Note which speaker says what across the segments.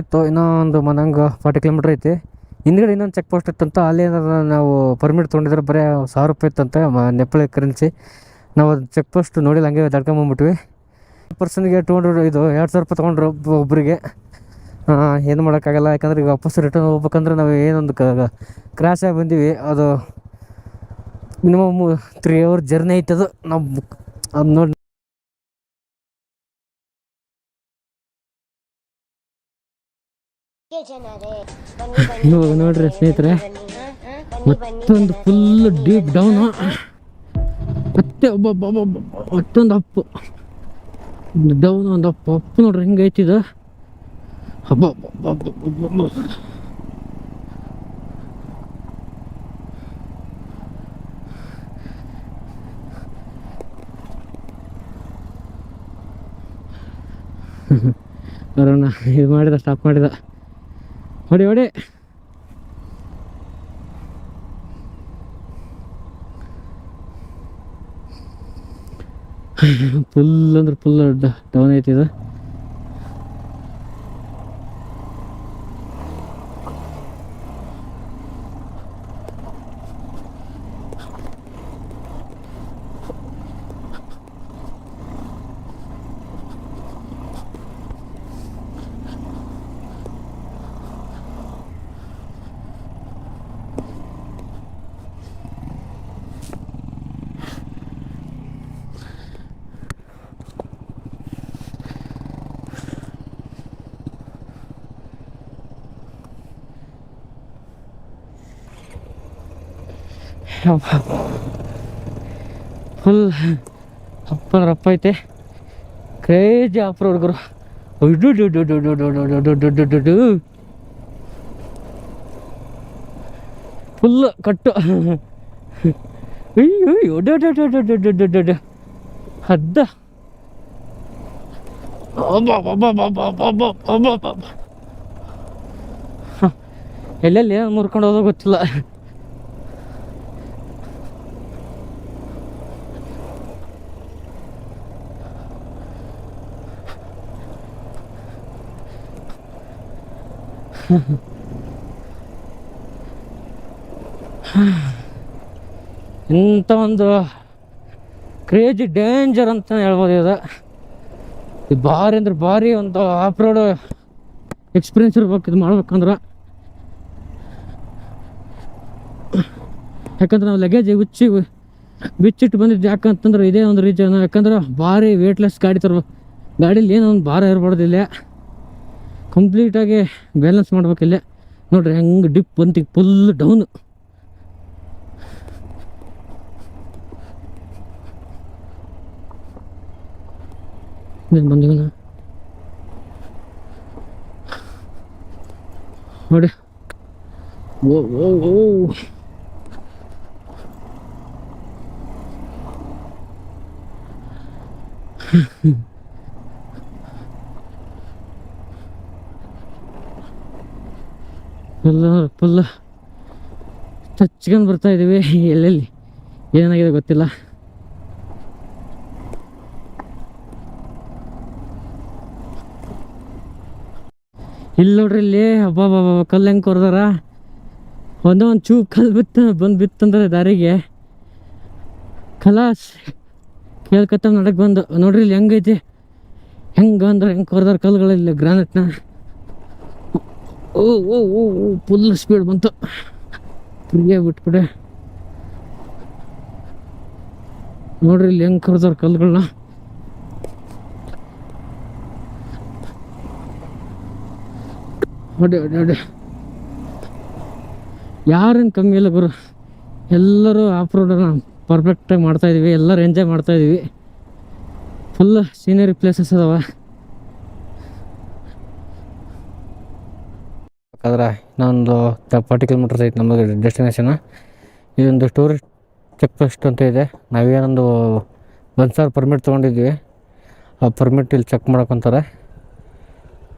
Speaker 1: ಇತ್ತು ಇನ್ನೊಂದು ಮನಂಗೆ forty kilometre ಐತಿ. ಹಿಂದ್ಗಡೆ ಇನ್ನೊಂದು ಚೆಕ್ ಪೋಸ್ಟ್ ಇತ್ತಂತ, ಅಲ್ಲಿ ನಾವು ಪರ್ಮಿಟ್ ತೊಗೊಂಡಿದ್ರೆ ಬರೀ ಸಾವಿರ ರೂಪಾಯಿ ಇತ್ತಂತೆ ನೆಪ್ಪಳ ಕರೆನ್ಸಿ ನಾವು ಅದು ಚೆಕ್ ಪೋಸ್ಟ್ ನೋಡಿಲ್ಲ, ಹಂಗೆ ದಡ್ಕೊಂಬಂದ್ಬಿಟ್ವಿ ಪರ್ಸನ್ಗೆ ಟೂ ಹಂಡ್ರೆಡ್ ಇದು ಎರಡು ಸಾವಿರ ರೂಪಾಯಿ ತೊಗೊಂಡ್ರು ಒಬ್ಬ ಒಬ್ಬರಿಗೆ ಏನು ಮಾಡೋಕ್ಕಾಗಲ್ಲ, ಯಾಕಂದ್ರೆ ಈಗ ವಾಪಸ್ ರಿಟರ್ನ್ ಹೋಗ್ಬೇಕಂದ್ರೆ ನಾವು ಏನೊಂದು ಕ್ರಾಶ್ ಆಗಿ ಬಂದೀವಿ. ಅದು ಮಿನಿಮಮ್ ತ್ರೀ ಅವರ್ ಜರ್ನಿ ಐತದು ನಾವು, ಅದು ನೋಡಿ ಇವಾಗ ನೋಡ್ರಿ ಸ್ನೇಹಿತರೆ. ಮತ್ತೊಂದು ಫುಲ್ ಡೀಪ್ ಡೌನು ಮತ್ತೆ ಒಬ್ಬ ಮತ್ತೊಂದು ಅಪ್ಪು. ಡೌನ್ ಒಂದು ಅಪ್ಪು. ಅಪ್ಪು ನೋಡ್ರಿ ಇದು? ಹಬ್ಬ ಬರೋಣ ಇದು ಮಾಡಿದ ಸ್ಟಾಪ್ ಮಾಡಿದ. ಹೊಡಿ ಹೊಡಿ ಫುಲ್ ಅಂದ್ರೆ ಫುಲ್ ಡೌನ್ ಐತಿ ಫುಲ್ ಅಪ್ಪನ ರಪ್ಪ ಐತೆ. ಕ್ರೇಜಿ ಆಫ್ ಹುಡುಗರು ಫುಲ್ ಕಟ್ಟು ಹದ್ದ ಎಲ್ಲೆಲ್ಲಿ ಏನು ಮುರ್ಕೊಂಡು ಹೋದೋ ಗೊತ್ತಿಲ್ಲ ಇಂಥ ಒಂದು ಕ್ರೇಜಿ ಡೇಂಜರ್ ಅಂತ ಹೇಳ್ಬೋದು ಇದು. ಇದು ಭಾರಿ ಅಂದ್ರೆ ಭಾರಿ ಒಂದು ಆಫ್ ರೋಡ್ ಎಕ್ಸ್ಪೀರಿಯನ್ಸ್ ಇರ್ಬೇಕು, ಇದು ಮಾಡ್ಬೇಕಂದ್ರೆ. ಯಾಕಂದ್ರೆ ನಾವು ಲಗೇಜ್ ಉಚ್ಚಿ ಬಿಚ್ಚಿಟ್ಟು ಬಂದಿದ್ದು ಯಾಕಂತಂದ್ರೆ ಇದೇ ಒಂದು ರೀಜನ್ ಯಾಕಂದ್ರೆ ಭಾರಿ ವೇಟ್ಲೆಸ್ ಗಾಡಿ ತರ್ಬೇಕು. ಗಾಡೀಲಿ ಏನೋ ಒಂದು ಭಾರ ಇರಬಾರ್ದು ಕಂಪ್ಲೀಟಾಗಿ ಬ್ಯಾಲೆನ್ಸ್ ಮಾಡ್ಬೇಕಿಲ್ಲ ನೋಡ್ರಿ ಹೆಂಗೆ ಡಿಪ್ ಬಂತು ಫುಲ್ ಡೌನ್ ಬಂದಿವನ ನೋಡಿ. ಓ ಓ ಓ. ಫುಲ್ ಫುಲ್ ಚಚ್ಕೊಂಡು ಬರ್ತಾ ಇದೀವಿ ಎಲ್ಲೆಲ್ಲಿ? ಏನಾಗಿದೆ ಗೊತ್ತಿಲ್ಲ. ಇಲ್ಲಿ ನೋಡ್ರಿ, ಇಲ್ಲಿ ಹಬ್ಬ ಕಲ್ಲು ಹೆಂಗೆ ಕೊರ್ದಾರ? ಒಂದೋ ಒಂದು ಚೂಪ್ ಕಲ್ಲು ಬಿತ್ತು, ಬಂದು ಬಿತ್ತಂದ್ರೆ ದಾರಿಗೆ. ಕಲಾಸ್ ಕೇಳ್ಕತ್ತ ನಡಕ್ಕೆ ಬಂದು. ನೋಡ್ರಿ, ಇಲ್ಲಿ ಹೆಂಗೈತಿ? ಹೆಂಗೆ ಅಂದ್ರೆ ಹೆಂಗೆ ಕೊರ್ದಾರ ಕಲ್ಲುಗಳಿಲ್ಲ ಗ್ರಾನೈಟ್ನ ಓ ಓ ಓ ಫುಲ್ ಸ್ಪೀಡ್ ಬಂತು. ಫ್ರೀ ಬಿಟ್ಬಿಡೆ. ನೋಡ್ರಿ ಇಲ್ಲಿ ಹೆಂಗೆ ಕರ್ದಾರ ಕಲ್ಲುಗಳನ್ನ ಅಡಿ ಹೊಡಿ ಅಡಿ ಯಾರೇನು ಕಮ್ಮಿ ಇಲ್ಲ ಗುರು. ಎಲ್ಲರೂ ಆಫ್ ರೋಡನ್ನ ಪರ್ಫೆಕ್ಟಾಗಿ ಮಾಡ್ತಾ ಇದೀವಿ. ಎಲ್ಲರೂ ಎಂಜಾಯ್ ಮಾಡ್ತಾ ಇದೀವಿ. ಫುಲ್ ಸೀನರಿ ಪ್ಲೇಸಸ್ ಅದಾವ. ಯಾಕಂದ್ರೆ ಇನ್ನೊಂದು ಫಾರ್ಟಿ ಕಿಲೋಮೀಟರ್ಸ್ ಐತೆ ನಮ್ಮದು ಡೆಸ್ಟಿನೇಷನ್ ಇದೊಂದು ಟೂರಿಸ್ಟ್ ಚೆಕ್ ಪೋಸ್ಟ್ ಅಂತ ಇದೆ. ನಾವೇನೊಂದು ಒಂದು ಸಾವಿರ ಪರ್ಮಿಟ್ ತೊಗೊಂಡಿದ್ವಿ. ಆ ಪರ್ಮಿಟ್ ಇಲ್ಲಿ ಚೆಕ್ ಮಾಡ್ಕೊತಾರೆ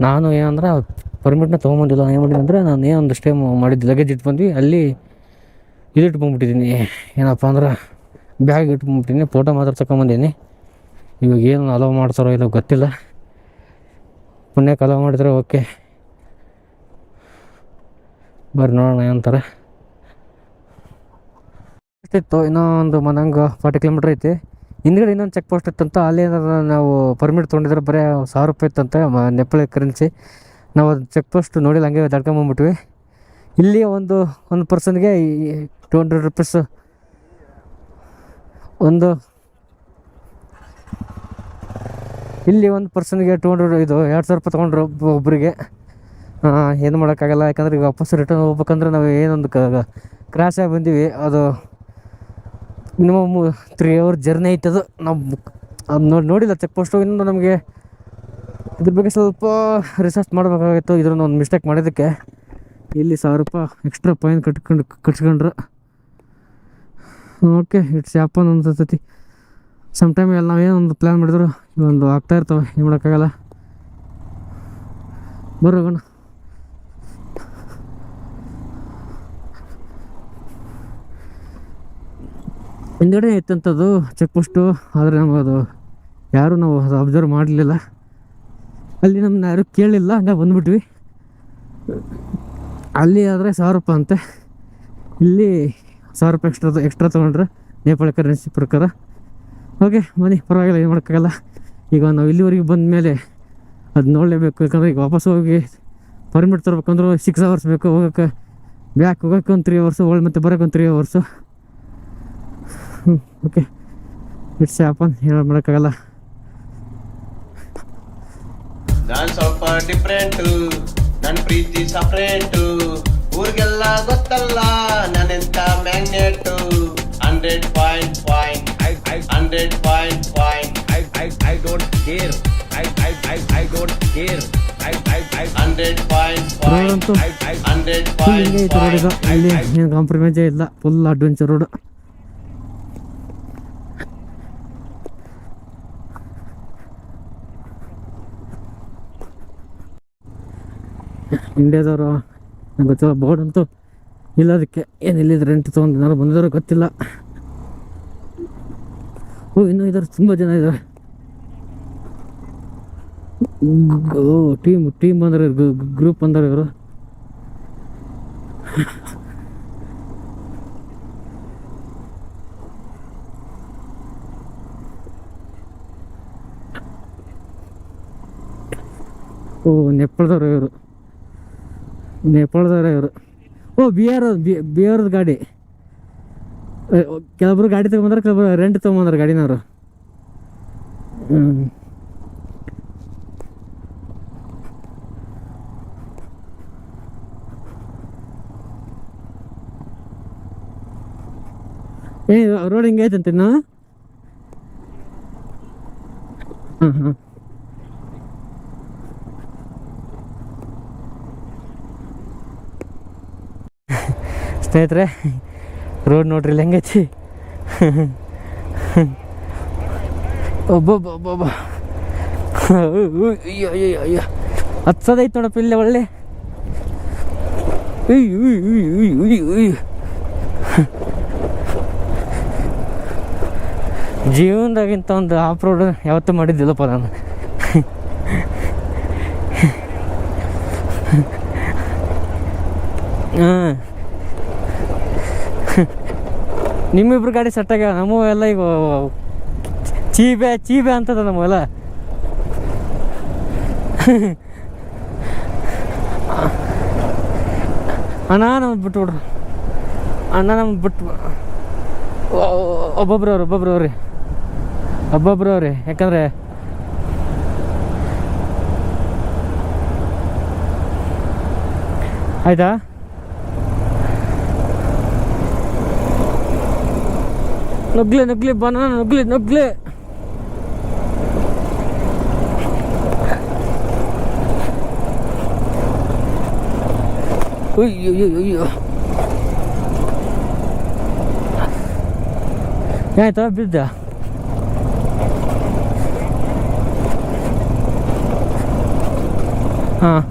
Speaker 1: ನಾನು ಏನಂದ್ರೆ ಪರ್ಮಿಟ್ನ ತೊಗೊಂಬಂದಿಲ್ಲ. ಏನು ಮಾಡಿದ್ವಿ ಅಂದರೆ, ನಾನು ಏನೊಂದು ಸ್ಟೇ ಮಾಡಿದ್ದು. ಲಗೇಜ್ ಇಟ್ಟು ಬಂದ್ವಿ. ಅಲ್ಲಿ ಇದು ಇಟ್ಕೊಂಡ್ಬಿಟ್ಟಿದ್ದೀನಿ. ಏನಪ್ಪ ಅಂದ್ರೆ ಬ್ಯಾಗ್ ಇಟ್ಟು ಬಂದ್ಬಿಟ್ಟಿನಿ ಫೋಟೋ ಮಾತ್ರ ತಗೊಂಬಂದೀನಿ ಇವಾಗ ಏನು ಅಲೋ ಮಾಡ್ತಾರೋ ಇಲ್ಲ ಗೊತ್ತಿಲ್ಲ. ಪುಣ್ಯಕ್ಕೆ ಅಲೋ ಮಾಡಿದ್ರೆ ಓಕೆ ಬರ್ರಿ ನೋಡೋಣ ಏನಂತಾರೆ ಇತ್ತು ಇನ್ನೂ ಒಂದು ಮನಂಗೆ ಫಾರ್ಟಿ ಕಿಲೋಮೀಟ್ರ್ ಐತಿ. ಹಿಂದ್ಗಡೆ ಇನ್ನೊಂದು ಚೆಕ್ ಪೋಸ್ಟ್ ಇತ್ತಂತ, ಅಲ್ಲಿ ನಾವು ಪರ್ಮಿಟ್ ತೊಗೊಂಡಿದ್ರೆ ಬರೀ ಸಾವಿರ ರೂಪಾಯಿ ಇತ್ತಂತೆ ನೆಪ್ಪಳೆ ಕರೆನ್ಸಿ. ನಾವು ಅದು ಚೆಕ್ ಪೋಸ್ಟ್ ನೋಡಿಲ್ಲ, ಹಂಗೆ ದಡ್ಕೊಂಬಂದ್ಬಿಟ್ವಿ ಇಲ್ಲಿ ಒಂದು ಒಂದು ಪರ್ಸನ್ಗೆ ಟು ಹಂಡ್ರೆಡ್ ರುಪೀಸ್ ಒಂದು ಇಲ್ಲಿ ಒಂದು ಪರ್ಸನ್ಗೆ ಟು ಹಂಡ್ರೆಡ್ ಇದು, ಎರಡು ಸಾವಿರ ರೂಪಾಯಿ ತೊಗೊಂಡ್ರು ಒಬ್ಬ- ಒಬ್ಬರಿಗೆ ಏನು ಮಾಡೋಕ್ಕಾಗಲ್ಲ. ಯಾಕಂದ್ರೆ ಈಗ ವಾಪಸ್ ರಿಟರ್ನ್ ಹೋಗ್ಬೇಕಂದ್ರೆ ನಾವು ಏನೊಂದು ಕ್ರಾಶ್ ಆಗಿ ಬಂದೀವಿ. ಅದು ಮಿನಿಮಮ್ ತ್ರೀ ಅವರ್ ಜರ್ನಿ ಐತದು. ನಾವು ಅದು ನೋಡಿ, ನೋಡಿಲ್ಲ. ಚೆಕ್ ಪೋಸ್ಟು ಇನ್ನೊಂದು ನಮಗೆ ಇದ್ರ ಬಗ್ಗೆ ಸ್ವಲ್ಪ ರಿಸರ್ಚ್ ಮಾಡಬೇಕಾಗಿತ್ತು. ಇದ್ರನ್ನ ಒಂದು ಮಿಸ್ಟೇಕ್ ಮಾಡಿದ್ದಕ್ಕೆ. ಇಲ್ಲಿ ಸಾವಿರ ರೂಪಾಯಿ ಎಕ್ಸ್ಟ್ರಾ ಪಾಯಿಂಟ್ ಕಟ್ಕೊಂಡು, ಕಟ್ಸ್ಕೊಂಡ್ರು. ಓಕೆ ಇಟ್ಸ್ ಹ್ಯಾಪನ್ ಅನ್ಸತಿ ಸಮ್ ಟೈಮ್ ಎಲ್ಲ ನಾವೇನು ಒಂದು ಪ್ಲ್ಯಾನ್ ಮಾಡಿದ್ರು ಒಂದು ಆಗ್ತಾ ಇರ್ತವೆ. ಏನು ಮಾಡೋಕ್ಕಾಗಲ್ಲ. ಬರ್ರಿ ಹಿಂದ್ಗಡೆ ಇತ್ತಂಥದ್ದು ಚೆಕ್ ಪೋಸ್ಟು ಆದರೆ ನಮಗೆ ಅದು ಯಾರೂ ನಾವು ಅದು ಅಬ್ಸರ್ವ್ ಮಾಡಲಿಲ್ಲ. ಅಲ್ಲಿ ನಮ್ಮನ್ನ ಯಾರು ಕೇಳಲಿಲ್ಲ ಹಂಗೆ ಬಂದ್ಬಿಟ್ವಿ. ಅಲ್ಲಿ ಆದರೆ ಸಾವಿರ ರೂಪಾಯಿ ಅಂತೆ. ಇಲ್ಲಿ ಸಾವಿರ ರೂಪಾಯಿ ಎಕ್ಸ್ಟ್ರಾ ಎಕ್ಸ್ಟ್ರಾ ತೊಗೊಂಡ್ರೆ ನೇಪಾಳ ಕರೆನ್ಸಿ ಪ್ರಕಾರ. ಓಕೆ ಮನೆ ಪರವಾಗಿಲ್ಲ, ಏನು ಮಾಡೋಕ್ಕಾಗಲ್ಲ. ಈಗ ನಾವು ಇಲ್ಲಿವರೆಗೆ ಬಂದ ಮೇಲೆ ಅದು ನೋಡಲೇಬೇಕು, ಯಾಕಂದರೆ ಈಗ ವಾಪಸ್ ಹೋಗಿ ಪರ್ಮಿಟ್ ತರ್ಬೇಕಂದ್ರೆ ಸಿಕ್ಸ್ ಅವರ್ಸ್ ಬೇಕು, ಹೋಗೋಕ್ಕೆ ಬ್ಯಾಕ್ ಹೋಗೋಕೆ ಒಂದು ತ್ರೀ ಅವರ್ಸು ಒಳ್ಳೆ ಮತ್ತೆ ಬರೋಕೆ ಒಂದು three hours okay it's happen ಏನು ಮಾಡೋಕ್ಕಾಗಲ್ಲ
Speaker 2: ನಾನ್ ಸ್ವಲ್ಪ ಡಿಫ್ರೆಂಟು ನನ್ನ ಪ್ರೀತಿ ಸಪ್ರೇಟು ಊರಿಗೆಲ್ಲ ಗೊತ್ತಲ್ಲ ನಾನೆಂತ magnet hundred point point hundred point point
Speaker 3: I I don't care I I I
Speaker 2: I.
Speaker 1: I road ಇದು. ಕಾಂಪ್ರಮೈಸೇ ಇಲ್ಲ. ಫುಲ್ ಅಡ್ವೆಂಚರ್ ರೋಡ್ ಇಂಡಿಯಾದವರು, ನಂಗೆ ಗೊತ್ತಿಲ್ಲ ಬೋರ್ಡ್ ಅಂತೂ ಇಲ್ಲ ಅದಕ್ಕೆ. ಏನು ಇಲ್ಲಿದ್ರೆ ರೆಂಟ್ ತೊಗೊಂಡು ನಾನು ಬಂದಿದ್ರು ಗೊತ್ತಿಲ್ಲ. ಓ, ಇನ್ನೂ ಇದ್ದಾರೆ ತುಂಬ ಜನ ಇದ್ದಾರೆ ಓ ಟೀಮ್ ಟೀಮ್ ಬಂದ್ರೆ ಗ್ರೂಪ್ ಬಂದರೆ ಇವರು. ಓ, ನೆಪ್ಪಳದವ್ರು ಇವರು. ನೇಪಾಳದವ್ರೆ ಇವರು. ಓ ಬಿಹಾರ ಬಿ ಗಾಡಿ. ಏ, ಗಾಡಿ ಕೆಲವೊಬ್ರು ಗಾಡಿ ತೊಗೊಂಬಂದ್ರೆ ಕೆಲವೊಬ್ರು ರೆಂಟ್ ತೊಗೊಂಬಂದ್ರೆ ಗಾಡಿನವರು. ಹ್ಞೂ ಏ ರೋಡ್ ಹಿಂಗೆ ಐತಂತೆ ಇನ್ನು? ಹಾಂ ಹಾಂ ಸ್ನೇಹಿತರೆ ರೋಡ್ ನೋಡ್ರಿ, ಇಲ್ಲಿ ಹೆಂಗೈತಿ? ಒಬ್ಬೊಬ್ಬೊಬ್ಬೊಬ್ಬ ಅಯ್ಯೋ ಅಯ್ಯೋ ಅಯ್ಯೋ ಹತ್ಸೋದೈತೆ ನೋಡಪ್ಪ, ಇಲ್ಲೇ ಒಳ್ಳೆ. ಜೀವನದಾಗಿಂತ ಒಂದು ಆಫ್ ರೋಡ್ ಯಾವತ್ತೂ ಮಾಡಿದ್ದಿಲ್ಲಪ್ಪ ನಾನು. ಹಾಂ ನಿಮ್ಮಿಬ್ರು ಗಾಡಿ ಸೆಟ್ ಆಗ್ಯಾವ ನಮ್ಮ ಎಲ್ಲ ಈಗ ಚೀಬೆ ಚೀಬೆ ಅಂತದ ನಮ್ಮೆಲ್ಲ ಅಣ್ಣ ನಮ್ಗೆ ಬಿಟ್ಬಿಡ್ರು ಅಣ್ಣ ನಮ್ಗೆ ಬಿಟ್ಟು ಒಬ್ಬೊಬ್ರು ಅವ್ರು, ಒಬ್ಬೊಬ್ರು ಅವ್ರಿ ಒಬ್ಬೊಬ್ರು ಅವ್ರಿ ಯಾಕಂದ್ರೆ ಆಯ್ತಾ? ನುಗ್ಲಿ ನುಗ್ಲಿ ಬನಾನ ನುಗ್ಲಿ ನುಗ್ಲಿ ಅಯ್ಯೋ ಅಯ್ಯೋ ಅಯ್ಯೋ ಏನಾಯ್ತು ಬಿದ್ದ ಹಾಂ